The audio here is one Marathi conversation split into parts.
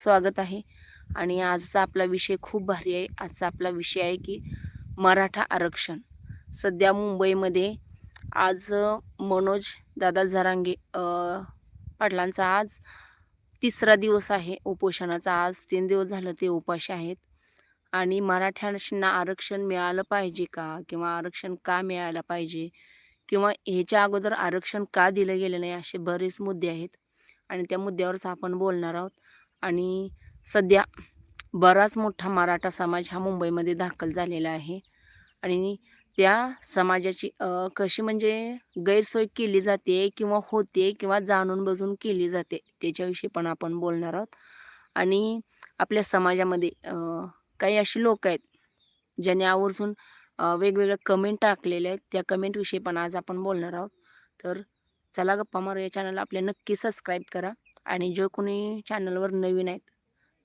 स्वागत आहे. आणि आजचा आपला विषय खूप भारी आहे. आजचा आपला विषय आहे की मराठा आरक्षण. सध्या मुंबईमध्ये आज मनोज दादा झरांगे पाटलांचा आज तिसरा दिवस आहे. उपोषणाचा आज तीन दिवस झालं ते उपाशी आहेत. आणि मराठ्यांना आरक्षण मिळालं पाहिजे का? किंवा आरक्षण का मिळायला पाहिजे? किंवा ह्याच्या अगोदर आरक्षण का दिलं गेलं नाही? असे बरेच मुद्दे आहेत. आणि त्या मुद्द्यावरच आपण बोलणार आहोत. आणि सध्या बराच मोठा मराठा समाज हा मुंबईमध्ये दाखल झालेला आहे. आणि त्या समाजाची कशी म्हणजे गैरसोय केली जाते किंवा होते किंवा जाणून बजून केली जाते त्याच्याविषयी पण आपण बोलणार आहोत. आणि आपल्या समाजामध्ये काही अशी लोक आहेत ज्यांनी आवर्जून वेगवेगळ्या कमेंट टाकलेल्या आहेत. त्या कमेंटविषयी पण आज आपण बोलणार आहोत. तर चला गप्पा मारू या चॅनलला आपल्या नक्की सबस्क्राईब करा. आणि जो कोणी चॅनलवर नवीन आहेत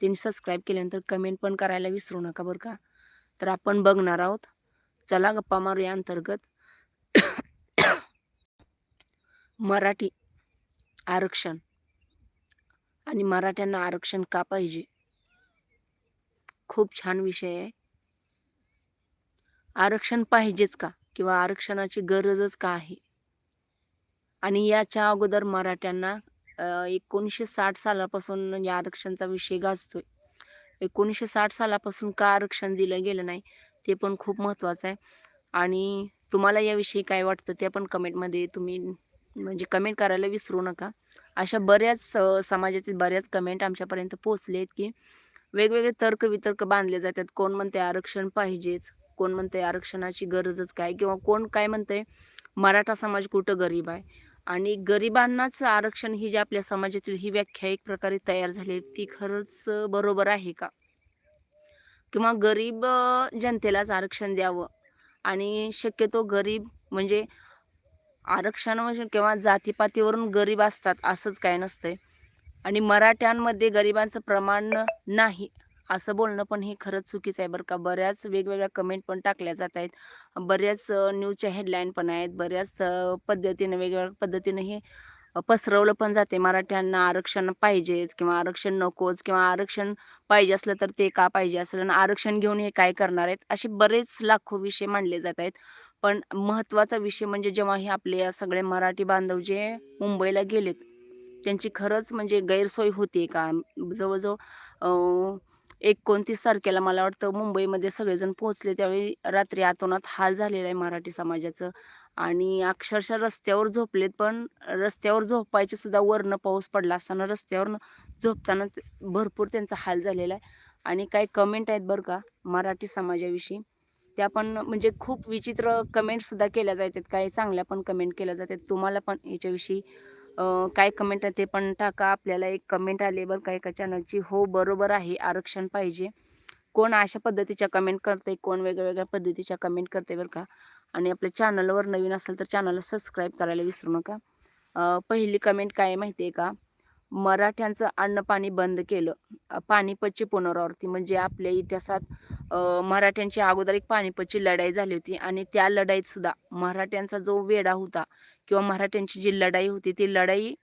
त्यांनी सबस्क्राईब केल्यानंतर कमेंट पण करायला विसरू नका बरं का. तर आपण बघणार आहोत. चला गप्पा मारू या अंतर्गत. मराठी आरक्षण आणि मराठ्यांना आरक्षण का पाहिजे? खूप छान विषय आहे. आरक्षण पाहिजेच का? किंवा आरक्षणाची गरजच का आहे? आणि याच्या अगोदर मराठ्यांना एकोणीसशे साठ सालापासून या आरक्षणचा विषय गाजतोय. एकोणीसशे साठ सालापासून का आरक्षण दिलं गेलं नाही ते पण खूप महत्त्वाचं आहे. आणि तुम्हाला याविषयी काय वाटतं ते पण कमेंटमध्ये तुम्ही म्हणजे कमेंट करायला विसरू नका. अशा बऱ्याच समाजातील बऱ्याच कमेंट आमच्यापर्यंत पोचले आहेत की वेगवेगळे तर्क वितर्क बांधले जातात. कोण म्हणते आरक्षण पाहिजेच कोण म्हणते आरक्षणाची गरजच काय किंवा कोण काय म्हणते मराठा समाज कुठं गरीब आहे? आणि गरिबांनाच आरक्षण ही जी आपल्या समाजातील ही व्याख्या एक प्रकारे तयार झाली ती खरंच बरोबर आहे का? किंवा गरीब जनतेलाच आरक्षण द्यावं आणि शक्यतो गरीब म्हणजे आरक्षण म्हणजे किंवा जातीपातीवरून गरीब असतात असंच काय नसतंय. आणि मराठ्यांमध्ये गरिबांचं प्रमाण नाही. असं बोलणं पण हे खरंच चुकीचं आहे बरं का. बऱ्याच वेगवेगळ्या कमेंट पण टाकल्या जात आहेत. बऱ्याच न्यूजच्या हेडलाईन पण आहेत. बऱ्याच पद्धतीनं वेगवेगळ्या पद्धतीनं हे पसरवलं पण जाते. मराठ्यांना आरक्षण पाहिजेच किंवा आरक्षण नकोच किंवा आरक्षण पाहिजे असलं तर ते का पाहिजे असलं आणि आरक्षण घेऊन हे काय करणार आहेत? असे बरेच लाखो विषय मांडले जात आहेत. पण महत्त्वाचा विषय म्हणजे जेव्हा हे आपले सगळे मराठी बांधव जे मुंबईला गेलेत त्यांची खरंच म्हणजे गैरसोय होते का? जवळजवळ एकोणतीस तारखेला मला वाटतं मुंबईमध्ये सगळेजण पोहोचले. त्यावेळी रात्री आतोनात हाल झालेला आहे मराठी समाजाचं. आणि अक्षरशः रस्त्यावर झोपलेत पण रस्त्यावर झोपायचे सुद्धा वरनं पाऊस पडला असताना रस्त्यावर झोपताना भरपूर त्यांचा हाल झालेला आहे. आणि काही कमेंट आहेत बरं का मराठी समाजाविषयी. त्या पण म्हणजे खूप विचित्र कमेंटसुद्धा केल्या जातात. काही चांगल्या पण कमेंट केल्या जातात. तुम्हाला पण याच्याविषयी काय कमेंट आहे ते पण टाका. आपल्याला एक कमेंट आले बरं का एका चॅनलची हो बरोबर आहे. आरक्षण पाहिजे. कोण अशा पद्धतीच्या कमेंट करते कोण वेगळ्या पद्धतीच्या कमेंट करते बरं का? आणि आपल्या चॅनलवर नवीन असेल तर चॅनलला सबस्क्राईब करायला विसरू नका. पहिली कमेंट काय आहे माहिती आहे का? मराठ्यांचं अन्नपाणी बंद केलं. अ, पानिपतची पुनरावृत्ती म्हणजे आपल्या इतिहासात मराठ्यांची अगोदर एक पानिपतची लढाई झाली होती आणि त्या लढाईत सुद्धा मराठ्यांचा जो वेढा होता किंवा मराठ्यांची जी लढाई होती ती लढाई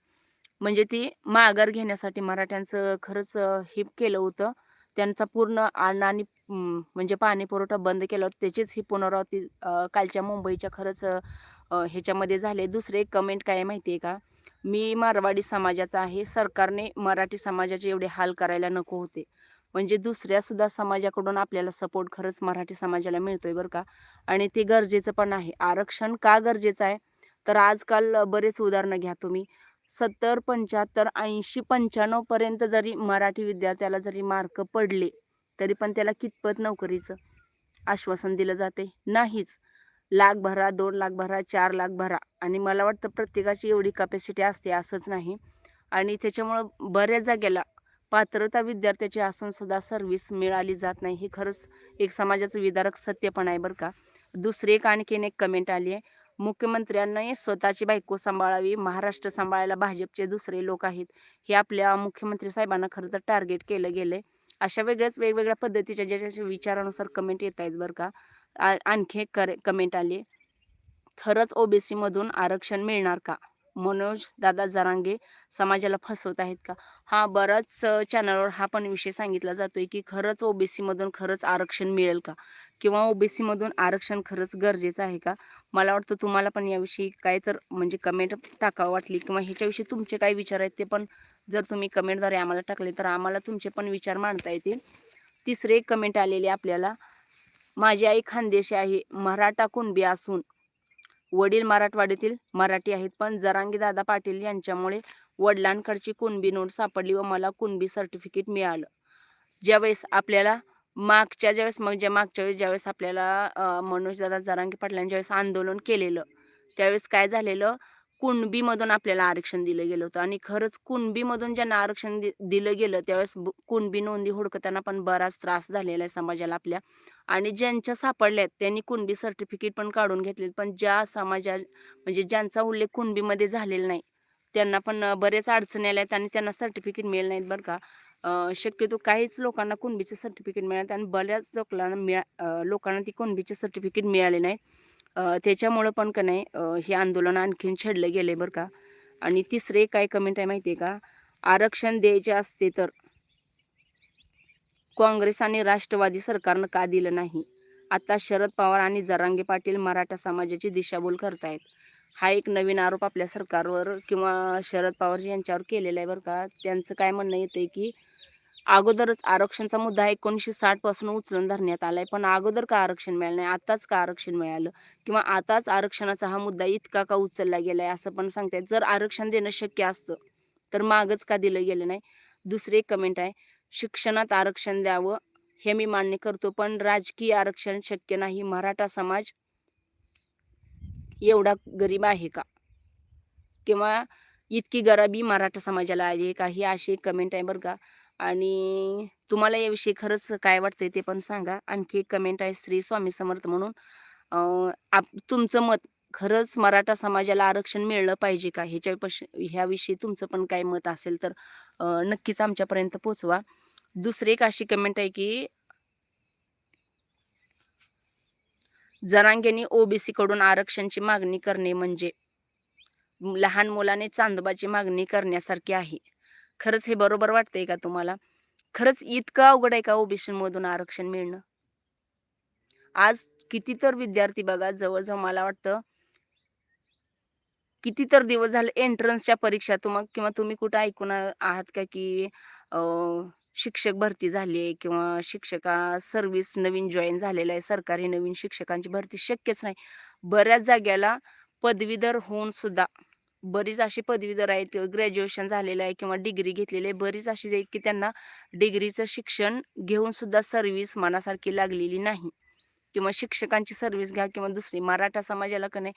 म्हणजे ती माघार घेण्यासाठी मराठ्यांचं खरंच हे केलं होतं. त्यांचा पूर्ण अन्न आणि म्हणजे पाणी पुरवठा बंद केला होता. त्याचीच ही पुनरावृत्ती कालच्या मुंबईच्या खरंच ह्याच्यामध्ये झाले. दुसरे एक कमेंट काय आहे माहिती आहे का? मी मारवाडी समाजाचा आहे. सरकारने मराठी समाजाचे एवढे हाल करायला नको होते. म्हणजे दुसऱ्यासुद्धा समाजाकडून आपल्याला सपोर्ट खरंच मराठी समाजाला मिळतोय बरं का? आणि ते गरजेचं पण आहे. आरक्षण का गरजेचं आहे? तर आजकाल बरेच उदाहरणं घ्या तुम्ही. सत्तर पंच्याहत्तर ऐंशी पंच्याण्णवपर्यंत जरी मराठी विद्यार्थ्याला जरी मार्क पडले तरी पण त्याला कितपत नोकरीचं आश्वासन दिलं जाते? नाहीच. लाख भरा दोन लाख भरा चार लाख भरा आणि मला वाटतं प्रत्येकाची एवढी कॅपॅसिटी असते असंच नाही. आणि त्याच्यामुळं बऱ्याच जागेला पात्रता विद्यार्थ्याची असून सुद्धा सर्व्हिस मिळाली जात नाही. हे खरंच एक समाजाचं विदारक सत्य पण आहे बरं का. दुसरी एक आणखीन एक कमेंट आली आहे. मुख्यमंत्र्यांनी स्वतःची बायको सांभाळावी महाराष्ट्र सांभाळायला भाजपचे दुसरे लोक आहेत हे आपल्या मुख्यमंत्री साहेबांना खरं तर टार्गेट केलं गेलंय. अशा वेगळ्याच वेगवेगळ्या पद्धतीच्या ज्याच्या विचारानुसार कमेंट येत आहेत बरं का. आणखी एक करे कमेंट आली खरंच ओबीसी मधून आरक्षण मिळणार का? मनोज दादा जरांगे समाजाला फसवत आहेत का? हा बराच चॅनलवर हा पण विषय सांगितला जातोय की खरंच ओबीसीमधून खरंच आरक्षण मिळेल का? किंवा ओबीसीमधून आरक्षण खरंच गरजेचं आहे का? मला वाटतं तुम्हाला पण याविषयी काय तर म्हणजे कमेंट टाकावं वाटली किंवा ह्याच्याविषयी तुमचे काय विचार आहेत ते पण जर तुम्ही कमेंटद्वारे आम्हाला टाकले तर आम्हाला तुमचे पण विचार मांडता येतील. तिसरे एक कमेंट आलेले आपल्याला माझी आई खानदेशी आहे मराठा कुणबी असून वडील मराठवाड्यातील मराठी आहेत पण जरांगी दादा पाटील यांच्यामुळे वडिलांकडची कुणबी नोट सापडली व मला कुणबी सर्टिफिकेट मिळालं. ज्यावेळेस आपल्याला मागच्या ज्यावेळेस मग ज्या मागच्या वेळेस ज्यावेळेस आपल्याला मनोजदादा जरांगी पाटलांच्या वेळेस आंदोलन केलेलं त्यावेळेस काय झालेलं कुणबीमधून आपल्याला आरक्षण दिलं गेलं होतं आणि खरंच कुणबीमधून ज्यांना आरक्षण दि दिलं गेलं त्यावेळेस ब- कुणबी नोंदी हुडकताना पण बराच त्रास झालेला आहे समाजाला आपल्या. आणि ज्यांच्या सापडल्यात त्यांनी कुणबी सर्टिफिकेट पण काढून घेतले पण ज्या समाजा म्हणजे ज्यांचा उल्लेख कुणबीमध्ये झालेला नाही त्यांना पण बरेच अडचणी आल्या आहेत आणि त्यांना सर्टिफिकेट मिळेल नाहीत बरं का. शक्यतो काहीच लोकांना कुणबीचे सर्टिफिकेट मिळाले आणि बऱ्याच लोकांना मिळा लोकांना ती कुणबीचे सर्टिफिकेट मिळाले नाहीत. त्याच्यामुळं पण का नाही हे आंदोलन आणखीन छेडलं गेले बरं का. आणि तिसरे काय कमेंट आहे माहिती आहे का? आरक्षण द्यायचे असते तर काँग्रेस आणि राष्ट्रवादी सरकारनं का दिलं नाही? आता शरद पवार आणि जरांगे पाटील मराठा समाजाची दिशाभूल करतायत. हा एक नवीन आरोप आपल्या सरकारवर किंवा शरद पवार यांच्यावर केलेला आहे बरं का. त्यांचं काय म्हणणं येतंय की अगोदरच आरक्षणचा मुद्दा एकोणीसशे साठपासून उचलून धरण्यात आलाय. पण अगोदर का आरक्षण मिळालं नाही? आताच का आरक्षण मिळालं? किंवा आताच आरक्षणाचा हा मुद्दा इतका का उचलला गेलाय असं पण सांगतायत जर आरक्षण देणं शक्य असतं तर मागच का दिलं गेलं नाही? दुसरे एक कमेंट आहे. शिक्षणात आरक्षण द्यावं हे मी मान्य करतो पण राजकीय आरक्षण शक्य नाही. मराठा समाज एवढा गरीब आहे का? किंवा इतकी गरिबी मराठा समाजाला आली आहे का? ही अशी एक कमेंट आहे बरं का. आणि तुम्हाला याविषयी खरंच काय वाटतंय ते पण सांगा. आणखी एक कमेंट आहे श्री स्वामी समर्थ म्हणून. अं, आप तुमचं मत खरंच मराठा समाजाला आरक्षण मिळलं पाहिजे का? ह्याच्या पश- ह्याविषयी तुमचं पण काय मत असेल तर नक्कीच आमच्यापर्यंत पोचवा दुसरी एक अशी कमेंट आहे की जनांगेनी ओबीसी कडून आरक्षणची मागणी करणे म्हणजे लहान मुलाने चांदोबाची मागणी करण्यासारखी आहे. खरंच हे बरोबर वाटतंय का तुम्हाला? खरंच इतकं अवघड आहे का ओबीसी मधून आरक्षण मिळणं? आज किती तर विद्यार्थी बघा जवळजवळ मला वाटतं किती तर दिवस झाले एंट्रन्सच्या परीक्षा तुम्हा किंवा तुम्ही कुठं ऐकून आहात का की अं, शिक्षक भरती झाली आहे किंवा शिक्षका सर्व्हिस नवीन जॉईन झालेलं आहे सरकारी नवीन शिक्षकांची भरती शक्यच नाही. बऱ्याच जाग्याला पदवीधर होऊन सुद्धा बरीच अशी पदवीधर आहेत ग्रॅज्युएशन झालेलं आहे किंवा डिग्री घेतलेली आहे बरीच अशी आहेत की त्यांना डिग्रीचं शिक्षण घेऊन सुद्धा सर्व्हिस मनासारखी लागलेली नाही. किंवा शिक्षकांची सर्व्हिस घ्या किंवा दुसरी मराठा समाजाला कने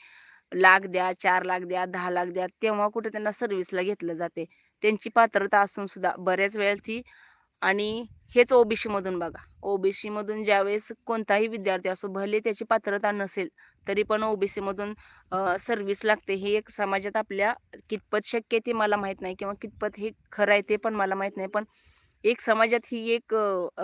लाख द्या चार लाख द्या दहा लाख द्या तेव्हा कुठे त्यांना सर्व्हिसला घेतलं जाते. त्यांची पात्रता असून सुद्धा बऱ्याच वेळेला ती आणि हेच ओबीसी मधून बघा. ओबीसी मधून ज्यावेळेस कोणताही विद्यार्थी असो भले त्याची पात्रता नसेल तरी पण ओबीसी मधून सर्व्हिस लागते. हे एक समाजात आपल्या कितपत शक्य आहे ते मला माहीत नाही किंवा कितपत हे खरं आहे ते पण मला माहीत नाही. पण एक समाजात ही एक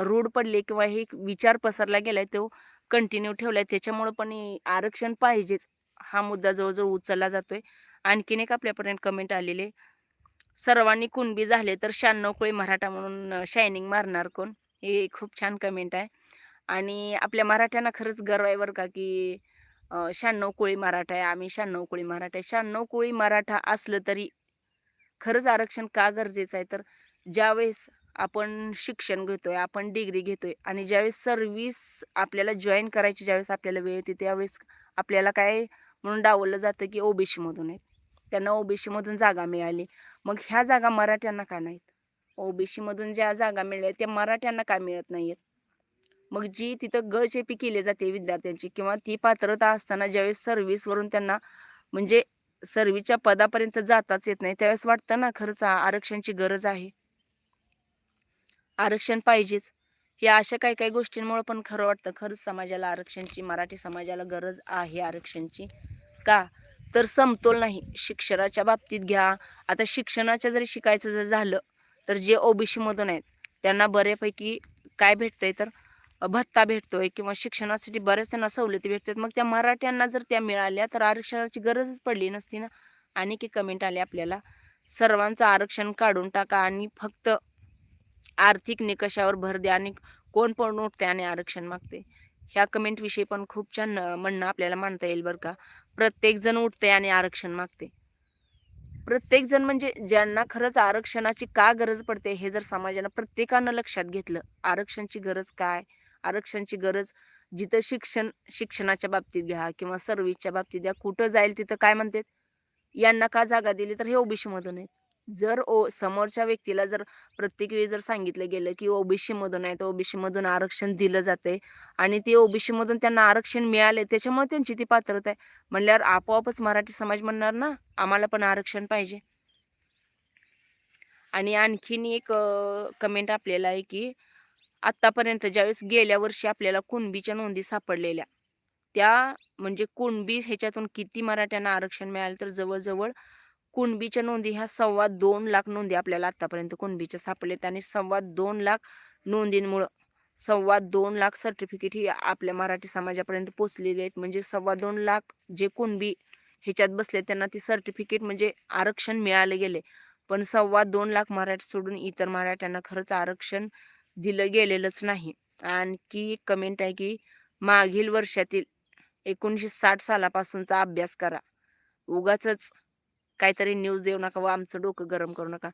रूढ पडली किंवा हे एक विचार पसरला गेलाय तो कंटिन्यू ठेवलाय. त्याच्यामुळं पण आरक्षण पाहिजेच. हा मुद्दा जवळजवळ उचलला जातोय. आणखीन एक आपल्यापर्यंत कमेंट आलेले सर्वांनी कुणबी झाले तर शहाण्णव कोळी मराठा म्हणून शायनिंग मारणार कोण? हे खूप छान कमेंट आहे. आणि आपल्या मराठ्यांना खरंच गर्व आहे बरं का की शहाण्णव कोळी मराठा आहे आम्ही शहाण्णव कोळी मराठा आहे. शहाण्णव कोळी मराठा असलं तरी खरंच आरक्षण का गरजेचं आहे? तर ज्यावेळेस आपण शिक्षण घेतोय आपण डिग्री घेतोय आणि ज्यावेळेस सर्व्हिस आपल्याला जॉईन करायची ज्यावेळेस आपल्याला वेळ येते त्यावेळेस आपल्याला काय म्हणून डावललं जातं की ओबीसी मधून आहेत त्यांना ओबीसी मधून जागा मिळाली. मग ह्या जागा मराठ्यांना का नाहीत? ओबीसी मधून ज्या जागा मिळल्या त्या मराठ्यांना का मिळत नाहीयेत? मग जी तिथं गळचेपी केली जाते विद्यार्थ्यांची किंवा ती पात्रता असताना ज्यावेळेस सर्व्हिसवरून त्यांना म्हणजे सर्व्हिसच्या पदापर्यंत जाताच येत नाही त्यावेळेस वाटतं ना खरंच आरक्षणची गरज आहे. आरक्षण पाहिजेच. या अशा काही काही गोष्टींमुळे पण खरं वाटतं. खरंच समाजाला आरक्षणची मराठी समाजाला गरज आहे आरक्षणची. का? तर समतोल नाही. शिक्षणाच्या बाबतीत घ्या. आता शिक्षणाच्या जरी शिकायचं जर झालं तर जे ओबीसी मधून आहेत त्यांना बऱ्यापैकी काय भेटतंय तर भत्ता भेटतोय किंवा शिक्षणासाठी बऱ्याच त्यांना सवलती भेटतात. मग त्या मराठ्यांना जर त्या मिळाल्या तर आरक्षणाची गरजच पडली नसती ना? आणखी कमेंट आले आपल्याला. सर्वांचं आरक्षण काढून टाका आणि फक्त आर्थिक निकषावर भर द्या आणि कोण पण उठते आणि आरक्षण मागते ह्या कमेंटविषयी पण खूप छान म्हणणं आपल्याला मानता येईल बरं का. प्रत्येकजण उठते आणि आरक्षण मागते प्रत्येकजण म्हणजे ज्यांना खरंच आरक्षणाची का गरज पडते हे जर समाजानं प्रत्येकानं लक्षात घेतलं आरक्षणची गरज काय? आरक्षणची गरज जिथं शिक्षण शिक्षणाच्या बाबतीत घ्या किंवा सर्व्हिसच्या बाबतीत घ्या कुठं जाईल तिथं काय म्हणतात? यांना का जागा दिली तर हे ओबीसीमधून आहेत. जर ओ समोरच्या व्यक्तीला जर प्रत्येक वेळी जर सांगितलं गेलं की ओबीसी मधून आहे तर ओबीसी मधून आरक्षण दिलं जाते आणि ते ओबीसी मधून त्यांना आरक्षण मिळाले त्याच्यामुळे त्यांची ती पात्रता आहे. म्हणल्यावर आपोआपच मराठी समाज म्हणणार ना आम्हाला पण आरक्षण पाहिजे. आणि आणखीन एक कमेंट आपल्याला आहे की आत्तापर्यंत ज्यावेळेस गेल्या वर्षी आपल्याला कुणबीच्या नोंदी सापडलेल्या त्या म्हणजे कुणबी ह्याच्यातून किती मराठ्यांना आरक्षण मिळालं तर जवळजवळ कुणबीच्या नोंदी ह्या सव्वा दोन लाख नोंदी आपल्याला आत्तापर्यंत कुणबीच्या सापडलेत आणि सव्वा दोन लाख नोंदींमुळं सव्वा दोन लाख सर्टिफिकेट ही आपल्या मराठी समाजापर्यंत पोचलेली आहेत. म्हणजे सव्वा दोन लाख जे कुणबी ह्याच्यात बसले त्यांना ती सर्टिफिकेट म्हणजे आरक्षण मिळाले गेले. पण सव्वा दोन लाख मराठी सोडून इतर मराठ्यांना खरंच आरक्षण दिलं गेलेलंच नाही. आणखी एक कमेंट आहे की मागील वर्षातील एकोणीसशे साठ सालापासूनचा अभ्यास करा. उगाच काहीतरी न्यूज देऊ नका व आमचं डोकं गरम करू नका.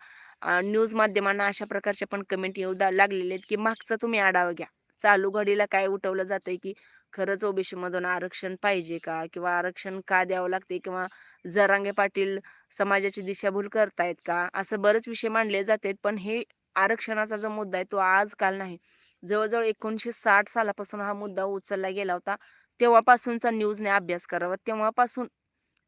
न्यूज माध्यमांना अशा प्रकारच्या पण कमेंट येऊ लागलेले आहेत की मागचा तुम्ही आढावा घ्या. चालू घडीला काय उठवलं जातंय की खरंच ओबीसीमधून आरक्षण पाहिजे का? किंवा आरक्षण का द्यावं लागते किंवा जरांगे पाटील समाजाची दिशाभूल करतायत का? असं बरेच विषय मांडले जातात पण हे आरक्षणाचा जो मुद्दा आहे तो आजकाल नाही. जवळजवळ एकोणीसशे साठ सालापासून हा मुद्दा उचलला गेला होता. तेव्हापासूनचा न्यूजने अभ्यास करावा. तेव्हापासून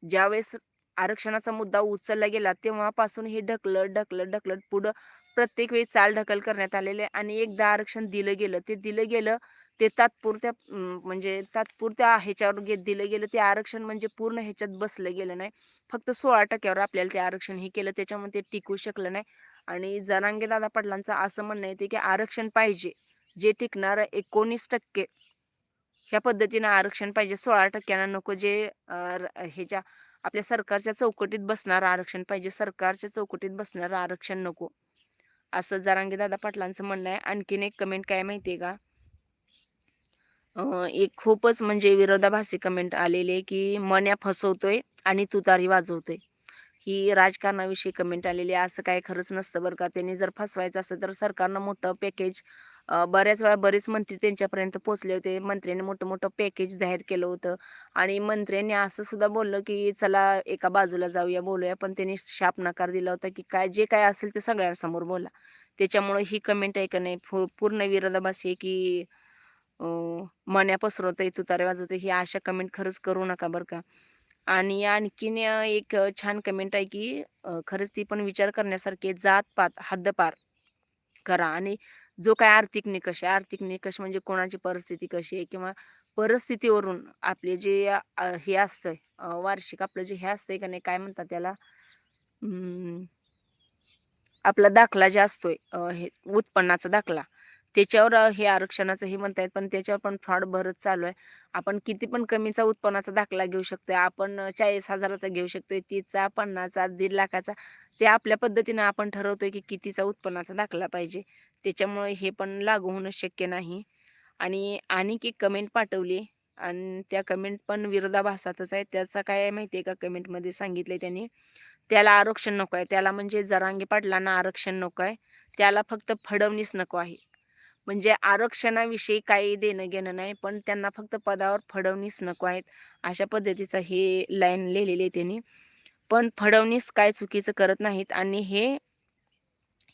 ज्यावेळेस आरक्षणाचा मुद्दा उचलला गेला तेव्हापासून हे ढकलत ढकलत ढकलत पुढं प्रत्येक वेळी चाल ढकल करण्यात आलेले आणि एकदा आरक्षण दिलं गेलं ते दिलं गेलं ते तात्पुरत्या म्हणजे तात्पुरत्या ह्याच्यावर गे दिलं गेलं ते आरक्षण म्हणजे पूर्ण ह्याच्यात बसलं गेलं नाही. फक्त सोळा टक्क्यावर आपल्याला ते आरक्षण हे केलं त्याच्यामुळे ते टिकू शकलं नाही. आणि जनांगे दादा पाटलांचं असं म्हणणं येते की आरक्षण पाहिजे जे टिकणारं एकोणीस टक्के. ह्या पद्धतीनं आरक्षण पाहिजे सोळा टक्क्यांना नको जे अं, ह्याच्या आपल्या सरकारच्या चौकटीत बसणारं आरक्षण पाहिजे. सरकारच्या चौकटीत बसणारं आरक्षण नको. असं जरांगे दादा पाटलांचं म्हणणं आहे. आणखीन एक कमेंट काय माहिती आहे का एक खूपच म्हणजे विरोधाभासी कमेंट आलेले की मन्या फसवतोय आणि तुतारी वाजवतोय. ही राजकारणाविषयी कमेंट आलेली आहे. असं काय खरंच नसतं बरं का? त्यांनी जर फसवायचं असतं तर सरकारनं मोठं पॅकेज बऱ्याच वेळा बरेच मंत्री त्यांच्यापर्यंत पोहोचले होते. मंत्र्यांनी मोठं मोठं पॅकेज जाहीर केलं होतं. आणि मंत्र्यांनी असं सुद्धा बोललं की चला एका बाजूला जाऊया बोलूया. पण त्यांनी शाप नकार दिला होता की काय जे काय असेल ते सगळ्यांसमोर बोला. त्याच्यामुळे ही कमेंट आहे का नाही पूर्ण विरोधाभास आहे की अं, मन्या पसरवतंय तुतारे वाजवते ही अशा कमेंट खरंच करू नका बरं का. आणि आणखीन एक छान कमेंट आहे की खरंच ती पण विचार करण्यासारखी जात पात हद्दपार करा. आणि जो काय आर्थिक निकष आहे. आर्थिक निकष म्हणजे कोणाची परिस्थिती कशी आहे किंवा परिस्थितीवरून आपले जे हे असतंय वार्षिक आपलं जे हे असतंय का नाही काय म्हणतात त्याला? आपला दाखला जे असतोय हे उत्पन्नाचा दाखला. त्याच्यावर हे आरक्षणाचं हे म्हणतायत पण त्याच्यावर पण फ्रॉड भरत चालू आहे. आपण किती पण कमीचा उत्पन्नाचा दाखला घेऊ शकतोय आपण चाळीस हजाराचा घेऊ शकतोय तीसचा पन्नासचा दीड लाखाचा ते आपल्या पद्धतीनं आपण ठरवतोय की कितीचा उत्पन्नाचा दाखला पाहिजे. त्याच्यामुळे हे पण लागू होणं शक्य नाही. आणि आणखी एक कमेंट पाठवली आणि त्या कमेंट पण विरोधाभासातच आहे त्याचा काय माहिती आहे का कमेंटमध्ये सांगितलंय त्यांनी? त्याला आरक्षण नको आहे. त्याला म्हणजे जरांगे पाटलांना आरक्षण नको आहे. त्याला फक्त फडवणीस नको आहे. म्हणजे आरक्षणाविषयी काही देणं घेणं नाही पण त्यांना फक्त पदावर फडवणीस नको आहेत अशा पद्धतीचं हे लाईन लिहिलेली आहे त्यांनी. पण फडवणीस काय चुकीचं करत नाहीत आणि हे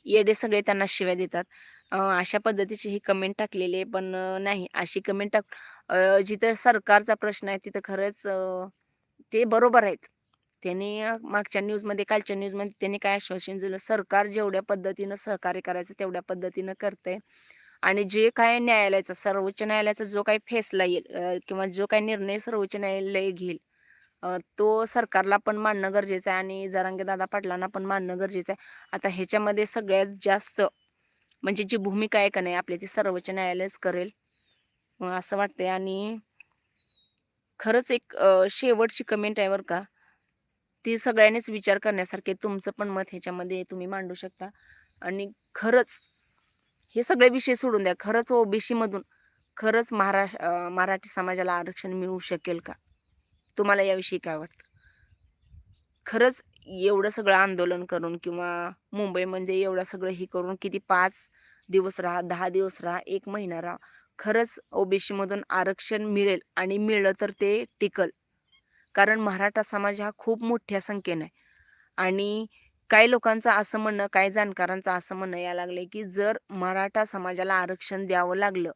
येडे सगळे त्यांना शिव्या देतात. अशा पद्धतीची ही कमेंट टाकलेली आहे पण नाही अशी कमेंट टाक जिथं सरकारचा प्रश्न आहे तिथं खरंच ते बरोबर आहेत. त्यांनी मागच्या न्यूजमध्ये कालच्या न्यूजमध्ये त्यांनी काय आश्वासन दिलं? सरकार जेवढ्या पद्धतीनं सहकार्य करायचं तेवढ्या पद्धतीनं करतंय. आणि जे काय न्यायालयाचा सर्वोच्च न्यायालयाचा जो काही फैसला येईल किंवा जो काही निर्णय सर्वोच्च न्यायालय घेईल तो सरकारला पण मानणं गरजेचं आहे आणि जरांगे दादा पाटलांना पण मानणं गरजेचं आहे. आता ह्याच्यामध्ये सगळ्यात जास्त म्हणजे जी भूमिका आहे का नाही आपली ती सर्वोच्च न्यायालयच करेल असं वाटतंय. आणि खरंच एक शेवटची कमेंट आहे बरं का ती सगळ्यांनीच विचार करण्यासारखे तुमचं पण मत ह्याच्यामध्ये तुम्ही मांडू शकता. आणि खरंच हे सगळे विषय सोडून द्या. खरंच ओबीसी मधून खरंच महाराष्ट्र मराठी समाजाला आरक्षण मिळू शकेल का? तुम्हाला याविषयी काय वाटतं? खरंच एवढं सगळं आंदोलन करून किंवा मुंबईमध्ये एवढं सगळं हे करून किती पाच दिवस राहा दहा दिवस राहा एक महिना राहा खरंच ओबीसीमधून आरक्षण मिळेल आणि मिळलं तर ते टिकल. कारण मराठा समाज हा खूप मोठ्या संख्येने आहे. आणि काही लोकांचं असं म्हणणं काही जाणकारांचं असं म्हणणं या लागलं की जर मराठा समाजाला आरक्षण द्यावं लागलं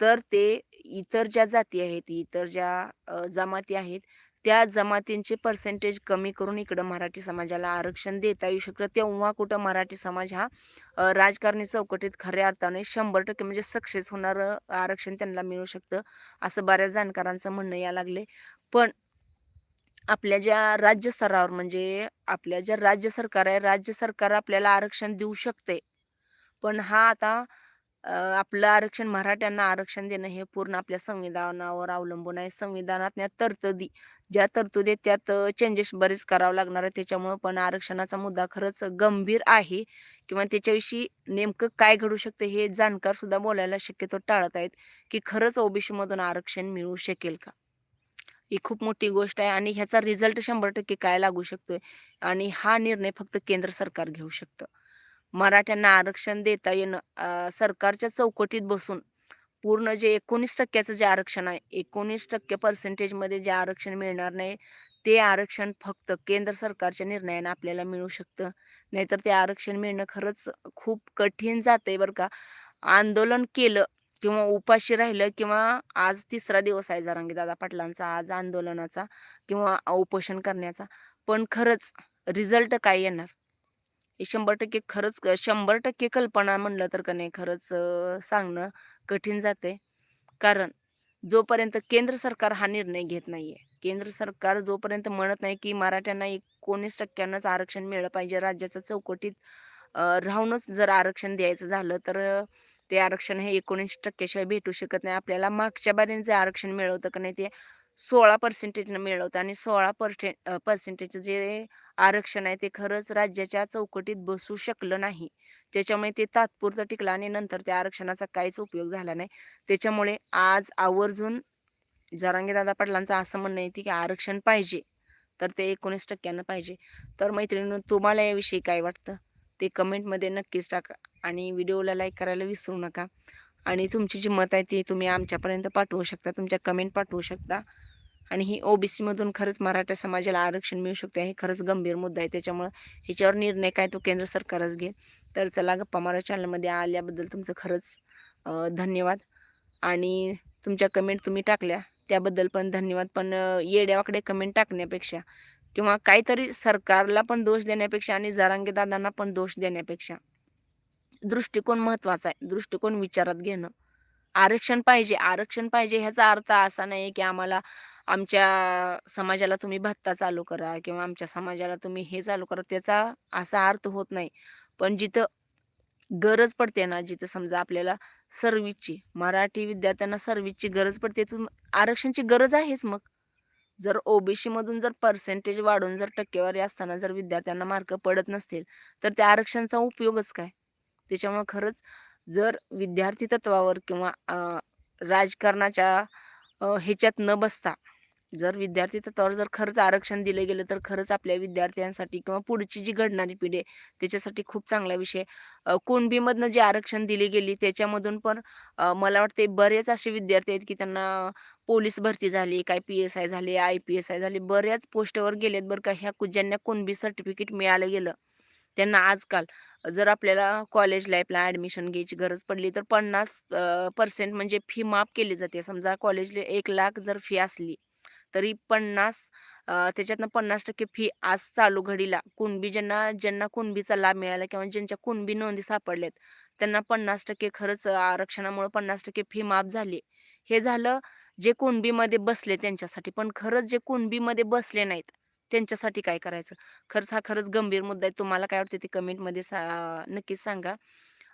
तर ते इतर ज्या जाती आहेत इतर ज्या जमाती आहेत त्या जमातींचे पर्सेंटेज कमी करून इकडं मराठी समाजाला आरक्षण देता येऊ शकतं. तेव्हा कुठं मराठी समाज हा राजकारणी चौकटीत खऱ्या अर्थाने शंभर टक्के म्हणजे सक्सेस होणारं आरक्षण त्यांना मिळू शकतं असं बऱ्याच जाणकारांचं म्हणणं या लागले पण आपल्या ज्या राज्य स्तरावर म्हणजे आपल्या ज्या राज्य सरकार आहे राज्य सरकार आपल्याला आरक्षण देऊ शकते. पण हा आता आपलं आरक्षण मराठ्यांना आरक्षण देणं हे पूर्ण आपल्या संविधानावर अवलंबून आहे. संविधानातल्या तरतुदी ज्या तरतुदी त्यात चेंजेस बरेच करावं लागणार आहे त्याच्यामुळं पण आरक्षणाचा मुद्दा खरंच गंभीर आहे. किंवा त्याच्याविषयी नेमकं काय घडू शकतं हे जाणकार सुद्धा बोलायला शक्यतो टाळत आहेत की खरंच ओबीसी मधून आरक्षण मिळू शकेल का? ही खूप मोठी गोष्ट आहे आणि ह्याचा रिझल्ट शंभर टक्के काय लागू शकतोय? आणि हा निर्णय फक्त केंद्र सरकार घेऊ शकतं. मराठ्यांना आरक्षण देता येणं सरकारच्या चौकटीत बसून पूर्ण जे एकोणीस टक्क्याचं जे आरक्षण आहे एकोणीस टक्के पर्सेंटेजमध्ये जे आरक्षण मिळणार नाही ते आरक्षण फक्त केंद्र सरकारच्या निर्णयाने आपल्याला मिळू शकतं. नाहीतर ते आरक्षण मिळणं खरंच खूप कठीण जातंय बरं का. आंदोलन केलं किंवा उपाशी राहिलं किंवा आज तिसरा दिवस आहे जरांगी दादा पाटलांचा आज आंदोलनाचा किंवा उपोषण करण्याचा पण खरंच रिझल्ट काय येणार? हे शंभर टक्के खरंच शंभर टक्के कल्पना म्हणलं तर का नाही खरंच सांगणं कठीण जाते कारण जोपर्यंत केंद्र सरकार हा निर्णय घेत नाहीये केंद्र सरकार जोपर्यंत म्हणत नाही की मराठ्यांना एकोणीस टक्क्यांनाच आरक्षण मिळलं पाहिजे राज्याच्या चौकटीत राहूनच जर आरक्षण द्यायचं झालं तर ते आरक्षण हे एकोणीस टक्क्याशिवाय भेटू शकत नाही. आपल्याला मागच्या बारीने जे आरक्षण मिळवतं का नाही ते सोळा पर्सेंटेजनं मिळवतं आणि सोळा पर्से पर्सेंटेज जे आरक्षण आहे ते खरंच राज्याच्या चौकटीत बसू शकलं नाही. त्याच्यामुळे ते तात्पुरतं टिकलं आणि नंतर त्या आरक्षणाचा काहीच उपयोग झाला नाही. त्याच्यामुळे आज आवर्जून जरांगे दादा पाटलांचं असं म्हणणं आहे की आरक्षण पाहिजे तर ते एकोणीस टक्क्यानं पाहिजे. तर मैत्रिणी तुम्हाला याविषयी काय वाटतं? ते कमेंटमध्ये नक्कीच टाका आणि व्हिडिओला लाईक करायला विसरू नका. आणि तुमची जी मत आहे ती तुम्ही आमच्यापर्यंत पाठवू शकता तुमच्या कमेंट पाठवू शकता. आणि ही ओबीसी मधून खरंच मराठा समाजाला आरक्षण मिळू शकते हे खरंच गंभीर मुद्दा आहे. त्याच्यामुळं ह्याच्यावर निर्णय काय तो केंद्र सरकारच घे तर चला गप्पा मारा चॅनलमध्ये आल्याबद्दल तुमचं खरंच धन्यवाद. आणि तुमच्या कमेंट तुम्ही टाकल्या त्याबद्दल पण धन्यवाद. पण येड्यावाकडे कमेंट टाकण्यापेक्षा किंवा काहीतरी सरकारला पण दोष देण्यापेक्षा आणि जरांगीदादांना पण दोष देण्यापेक्षा. दृष्टिकोन महत्त्वाचा आहे. दृष्टिकोन विचारात घेणं. आरक्षण पाहिजे. आरक्षण पाहिजे ह्याचा अर्थ असा नाही की आम्हाला आमच्या समाजाला तुम्ही भत्ता चालू करा किंवा आमच्या समाजाला तुम्ही हे चालू करा. त्याचा असा अर्थ होत नाही. पण जिथं गरज पडते ना जिथं समजा आपल्याला सर्व्हिसची मराठी विद्यार्थ्यांना सर्व्हिसची गरज पडते तुम आरक्षणची गरज आहेच मग. जर ओबीसी मधून जर पर्सेंटेज वाढून जर टक्केवारी असताना जर विद्यार्थ्यांना मार्क पडत नसतील तर त्या आरक्षणाचा उपयोगच काय? त्याच्यामुळे खरंच जर विद्यार्थी तत्वावर किंवा अं, राजकारणाच्या ह्याच्यात न बसता जर विद्यार्थी तर जर खरंच आरक्षण दिलं गेलं तर खरंच आपल्या विद्यार्थ्यांसाठी किंवा पुढची जी घडणारी पिढी आहे त्याच्यासाठी खूप चांगला विषय कुणबीमधनं जे आरक्षण दिली गेली त्याच्यामधून पण मला वाटते बरेच असे विद्यार्थी आहेत की त्यांना पोलीस भरती झाली काय पी एस आय झाले आय पी एस आय झाले बऱ्याच पोस्टवर गेलेत बरं का ह्या ज्यांना कुणबी सर्टिफिकेट मिळालं गेलं त्यांना आजकाल जर आपल्याला कॉलेज लाईफला ॲडमिशन घ्यायची गरज पडली तर पन्नास पर्सेंट म्हणजे फी माफ केली जाते. समजा कॉलेजला एक लाख जर फी असली तरी पन्नास त्याच्यातनं पन्नास टक्के फी आज चालू घडीला. कुणबी ज्यांना ज्यांना कुणबीचा लाभ मिळाला किंवा ज्यांच्या कुणबी नोंदी सापडल्यात त्यांना पन्नास टक्के खरंच आरक्षणामुळे पन्नास टक्के फी माफ झाली हे झालं जे कुणबीमध्ये बसले त्यांच्यासाठी. पण खरंच जे कुणबीमध्ये बसले नाहीत त्यांच्यासाठी काय करायचं? खरंच हा खरंच गंभीर मुद्दा आहे. तुम्हाला काय वाटते ते कमेंटमध्ये सा नक्कीच सांगा.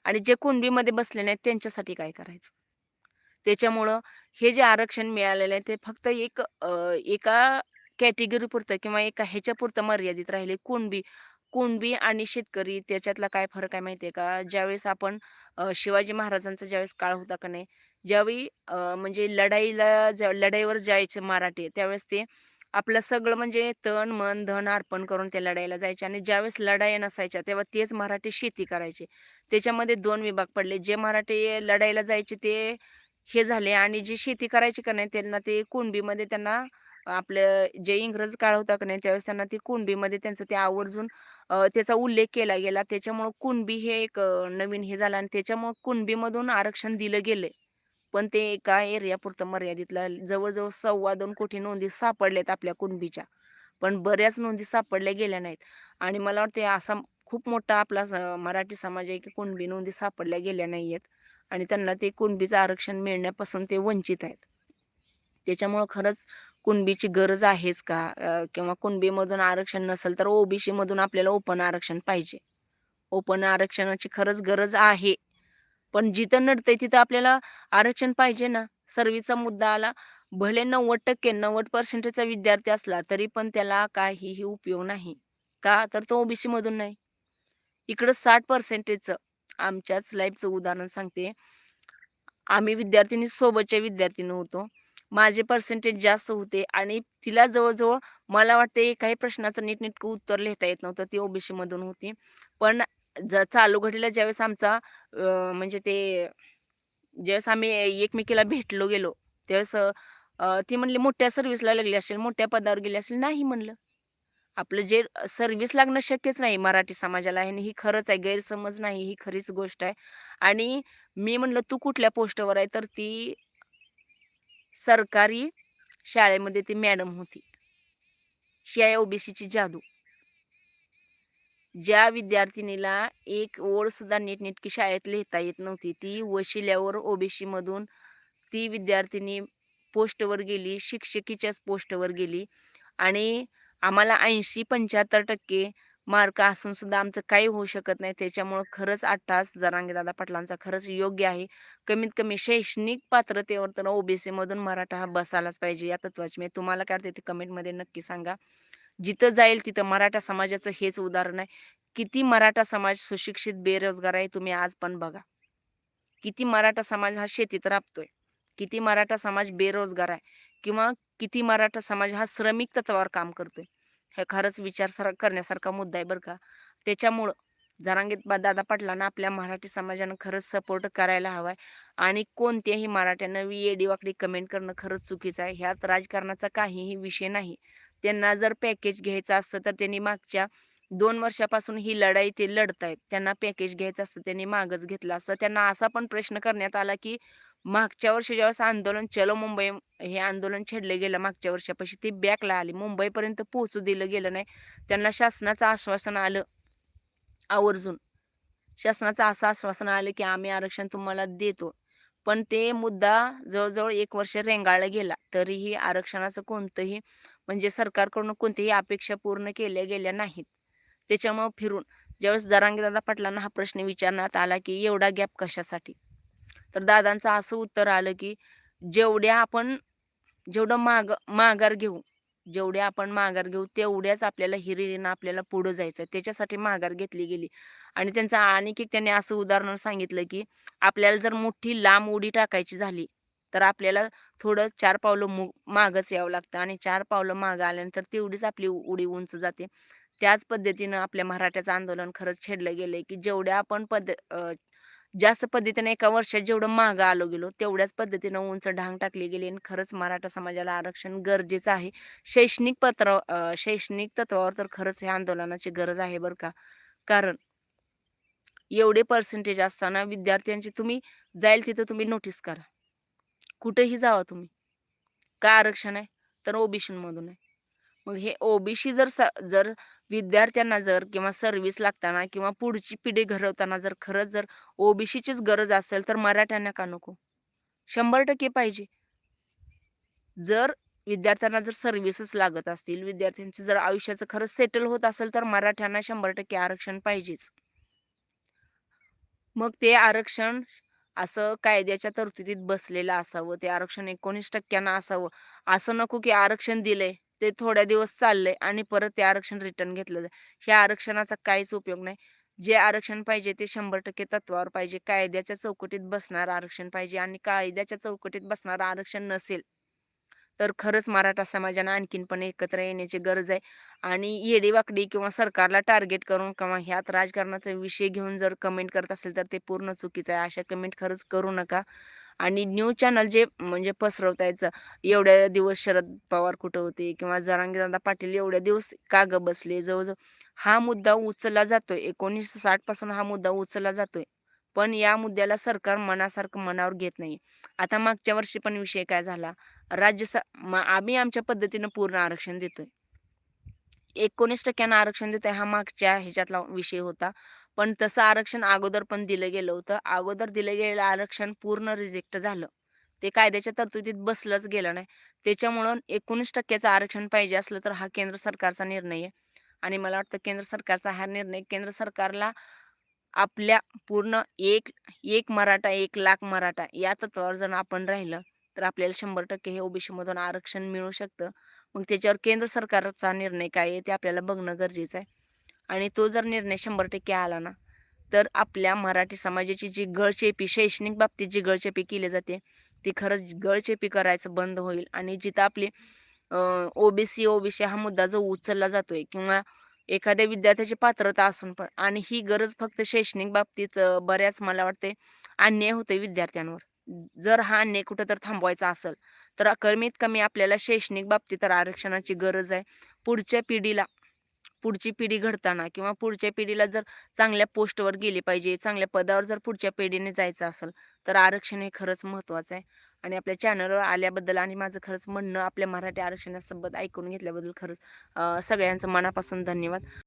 आणि जे कुणबीमध्ये बसले नाहीत त्यांच्यासाठी काय करायचं? त्याच्यामुळं हे जे आरक्षण मिळालेलं आहे ते फक्त एक एका कॅटेगरी पुरतं किंवा एका ह्याच्या पुरतं मर्यादित राहिले. कुणबी कुणबी आणि शेतकरी त्याच्यातला काय फरक आहे माहिती आहे का? ज्यावेळेस आपण शिवाजी महाराजांचा ज्यावेळेस काळ होता का नाही ज्यावेळी म्हणजे लढाईला ज्या लढाईवर जायचे मराठे त्यावेळेस ते आपलं सगळं म्हणजे तन मन धन अर्पण करून त्या लढाईला जायचे आणि ज्यावेळेस लढाई नसायच्या तेव्हा तेच मराठी शेती करायचे. त्याच्यामध्ये दोन विभाग पडले. जे मराठी लढाईला जायचे ते हे झाले आणि जी शेती करायची का नाही त्यांना ते कुणबीमध्ये त्यांना आपलं जे इंग्रज काळ होता का नाही त्यावेळेस त्यांना ते कुणबीमध्ये त्यांचं ते आवर्जून त्याचा उल्लेख केला गेला. त्याच्यामुळं कुणबी हे एक नवीन हे झालं आणि त्याच्यामुळं कुणबीमधून आरक्षण दिलं गेलं पण ते एका एरियापुरतं मर्यादितला जवळजवळ सव्वा दोन कोटी नोंदी सापडल्यात आपल्या कुणबीच्या. पण बऱ्याच नोंदी सापडल्या गेल्या नाहीत. आणि मला वाटते असा खूप मोठा आपला मराठी समाज आहे की कुणबी नोंदी सापडल्या गेल्या नाही आहेत आणि त्यांना ते कुणबीचं आरक्षण मिळण्यापासून ते वंचित आहेत. त्याच्यामुळं खरंच कुणबीची गरज आहेच का? किंवा कुणबीमधून आरक्षण नसेल तर ओबीसी मधून आपल्याला ओपन आरक्षण पाहिजे. ओपन आरक्षणाची खरंच गरज आहे. पण जिथं नडतंय तिथं आपल्याला आरक्षण पाहिजे ना? सर्वीचा मुद्दा आला भले नव्वद टक्के नव्वद पर्सेंटचा विद्यार्थी असला तरी पण त्याला काहीही उपयोग नाही. का? तर तो ओबीसी मधून नाही. इकडं साठ पर्सेंटेजचं आमच्याच लाईफचं उदाहरण सांगते. आम्ही विद्यार्थिनी सोबतच्या विद्यार्थिनी होतो. माझे पर्सेंटेज जास्त होते आणि तिला जवळजवळ मला वाटते काही प्रश्नाचं नीटनेटकं उत्तर लिहिता येत नव्हतं. ती ओबीसी मधून होती. पण ज चालू घडीला ज्यावेळेस आमचा म्हणजे ते ज्यावेळेस आम्ही एकमेकीला भेटलो गेलो त्यावेळेस ती म्हणली मोठ्या सर्व्हिसला लागली असेल मोठ्या पदावर गेली असेल नाही म्हणलं. आपलं जे सर्व्हिस लागणं शक्यच नाही मराठी समाजाला आणि ही खरंच आहे गैरसमज नाही ही खरीच गोष्ट आहे. आणि मी म्हणलं तू कुठल्या पोस्टवर आहे? तर ती सरकारी शाळेमध्ये ती मॅडम होती. ही आहे ओबीसीची जादू. ज्या विद्यार्थिनीला एक ओळ सुद्धा नीटनेटकी शाळेत लिहिता येत नव्हती ती वशिल्यावर ओबीसी मधून ती विद्यार्थिनी पोस्टवर गेली शिक्षकीच्याच पोस्टवर गेली आणि आम्हाला ऐंशी पंच्याहत्तर टक्के मार्क असून सुद्धा आमचं काही होऊ शकत नाही. त्याच्यामुळं खरंच आठ तास जरांगे दादा पाटलांचा खरंच योग्य आहे. कमीत कमी शैक्षणिक पात्रतेवर तर ओबीसी मधून मराठा हा बसायलाच पाहिजे या तत्वाची. मी तुम्हाला काय वाटते ते कमेंटमध्ये नक्की सांगा. जिथं जाईल तिथं मराठा समाजाचं हेच उदाहरण आहे. किती मराठा समाज सुशिक्षित बेरोजगार आहे तुम्ही आज पण बघा. किती मराठा समाज हा शेतीत राबतोय. किती मराठा समाज बेरोजगार आहे. किंवा किती मराठा समाज हा श्रमिक तत्वावर काम करतोय. हे खरंच विचार सर करण्यासारखा मुद्दा आहे बरं का. त्याच्यामुळं जरांगीत दादा पाटलांना आपल्या मराठी समाजानं खरंच सपोर्ट करायला हवाय आणि कोणत्याही मराठ्यानं वी वाकडी कमेंट करणं खरंच चुकीचं आहे. ह्यात राजकारणाचा काहीही विषय नाही. त्यांना जर पॅकेज घ्यायचं असतं तर त्यांनी मागच्या दोन वर्षापासून ही लढाई ते लढतायत. त्यांना पॅकेज घ्यायचं असतं त्यांनी मागच घेतलं असतं. त्यांना असा पण प्रश्न करण्यात आला की मागच्या वर्षी ज्यावेळेस आंदोलन चलो मुंबई हे आंदोलन छेडलं गेलं मागच्या वर्षापाशी ते बॅकला आली. मुंबईपर्यंत पोहोचू दिलं गेलं नाही. त्यांना शासनाचं आश्वासन आलं आवर्जून. शासनाचं असं आश्वासन आलं की आम्ही आरक्षण तुम्हाला देतो. पण ते मुद्दा जवळजवळ एक वर्ष रेंगाळला गेला. तरीही आरक्षणाचं कोणतंही म्हणजे सरकारकडून कोणतीही अपेक्षा पूर्ण केल्या गेल्या नाहीत. त्याच्यामुळं फिरून. ज्यावेळेस जरांगीदादा पाटलांना हा प्रश्न विचारण्यात आला की एवढा गॅप कशासाठी? तर दादांचं असं उत्तर आलं की जेवढ्या आपण जेवढं माग माघार घेऊ जेवढ्या आपण माघार घेऊ तेवढ्याच आपल्याला हिरिरीनं आपल्याला पुढं जायचं त्याच्यासाठी माघार घेतली गेली. आणि त्यांचं आणखी एक त्यांनी असं उदाहरण सांगितलं की आपल्याला जर मोठी लांब उडी टाकायची झाली तर आपल्याला थोडं चार पावलं मु मागच यावं लागतं. आणि चार पावलं मागं आल्यानंतर तेवढीच आपली उडी उंच जाते. त्याच पद्धतीनं आपल्या मराठ्याचं आंदोलन खरंच छेडलं गेलंय की जेवढ्या आपण पद जास्त पद्धतीने एका वर्षात जेवढं मागं आलो गेलो तेवढ्याच पद्धतीनं उंच ढांग टाकली गेली आणि खरंच मराठा समाजाला आरक्षण गरजेचं आहे. शैक्षणिक पत्र शैक्षणिक तत्वावर तर खरंच ह्या आंदोलनाची गरज आहे बरं का. कारण एवढे पर्सेंटेज असताना विद्यार्थ्यांची तुम्ही जाईल तिथं तुम्ही नोटीस करा. कुठेही जावा तुम्ही. का आरक्षण आहे? तर ओबीसी मधून आहे. मग हे ओबीसी जर स- जर विद्यार्थ्यांना जर किंवा सर्व्हिस लागताना किंवा पुढची पिढी घडवताना जर खरंच जर ओबीसीचीच गरज असेल तर मराठ्यांना का नको? शंभर टक्के पाहिजे. जर विद्यार्थ्यांना जर सर्व्हिसेस लागत असतील विद्यार्थ्यांचं जर आयुष्याचं खरंच सेटल होत असेल तर मराठ्यांना शंभर टक्के आरक्षण पाहिजेच. मग ते आरक्षण असं कायद्याच्या तरतुदीत बसलेलं असावं ते आरक्षण एकोणीस टक्क्यांना असावं. असं नको की आरक्षण दिलंय. ते थोड्या दिवस चाललंय आणि परत ते आरक्षण रिटर्न घेतलं जाईल ह्या आरक्षणाचा काहीच उपयोग नाही. जे आरक्षण पाहिजे ते शंभर टक्के तत्वावर पाहिजे. कायद्याच्या चौकटीत बसणार आरक्षण पाहिजे आणि कायद्याच्या चौकटीत बसणारं आरक्षण नसेल तर खरंच मराठा समाजानं आणखीन पण एकत्र येण्याची गरज आहे. आणि येडीवाकडी किंवा सरकारला टार्गेट करून किंवा ह्यात राजकारणाचा विषय घेऊन जर कमेंट करत असेल तर ते पूर्ण चुकीचं आहे. अशा कमेंट खरंच करू नका. आणि न्यूज चॅनल जे म्हणजे पसरवतायचं एवढ्या दिवस शरद पवार कुठं होते किंवा जरांगीदादा पाटील एवढ्या दिवस का ग बसले? जवळजवळ हा मुद्दा उचलला जातोय. एकोणीसशे साठपासून हा मुद्दा उचलला जातोय. पण या मुद्द्याला सरकार मनासारखं मनावर घेत नाही आता मागच्या वर्षी पण विषय काय झाला? राज्य आम्ही आमच्या पद्धतीनं पूर्ण आरक्षण देतोय. एकोणीस टक्क्यानं आरक्षण देतोय हा मागच्या ह्याच्यातला विषय होता. पण तसं आरक्षण अगोदर पण दिलं गेलं होतं. अगोदर दिलं गेलेलं आरक्षण पूर्ण रिजेक्ट झालं. ते कायद्याच्या तरतुदीत बसलंच गेलं नाही. त्याच्यामुळं एकोणीस टक्क्याचं आरक्षण पाहिजे असलं तर हा केंद्र सरकारचा निर्णय आहे. आणि मला वाटतं केंद्र सरकारचा हा निर्णय केंद्र सरकारला आपल्या पूर्ण एक एक मराठा एक लाख मराठा या तत्वावर जर आपण राहिलं तर आपल्याला शंभर टक्के हे ओबीसी मधून आरक्षण मिळू शकतं. मग त्याच्यावर केंद्र सरकारचा निर्णय काय आहे ते आपल्याला बघणं गरजेचं आहे. आणि तो जर निर्णय शंभर टक्के आला ना तर आपल्या मराठी समाजाची जी गळचेपी शैक्षणिक बाबतीत जी गळचेपी केली जाते ती खरंच गळचेपी करायचं बंद होईल. आणि जिथं आपली ओबीसी ओबीसी हा मुद्दा जो उचलला जातोय किंवा एखाद्या विद्यार्थ्याची पात्रता असून पण आणि ही गरज फक्त शैक्षणिक बाबतीत बऱ्याच मला वाटते अन्याय होतोय विद्यार्थ्यांवर. जर हा अन्याय कुठं तर थांबवायचा असेल तर कमीत कमी आपल्याला शैक्षणिक बाबतीत तर आरक्षणाची गरज आहे. पुढच्या पिढीला पुढची पिढी घडताना किंवा पुढच्या पिढीला जर चांगल्या पोस्टवर गेली पाहिजे चांगल्या पदावर जर पुढच्या पिढीने जायचं असेल तर आरक्षण हे खरंच महत्त्वाचं आहे. आणि आपल्या चॅनलवर आल्याबद्दल आणि माझं खरंच म्हणणं आपल्या मराठी आरक्षणासोबत ऐकून घेतल्याबद्दल खरंच सगळ्यांचं मनापासून धन्यवाद.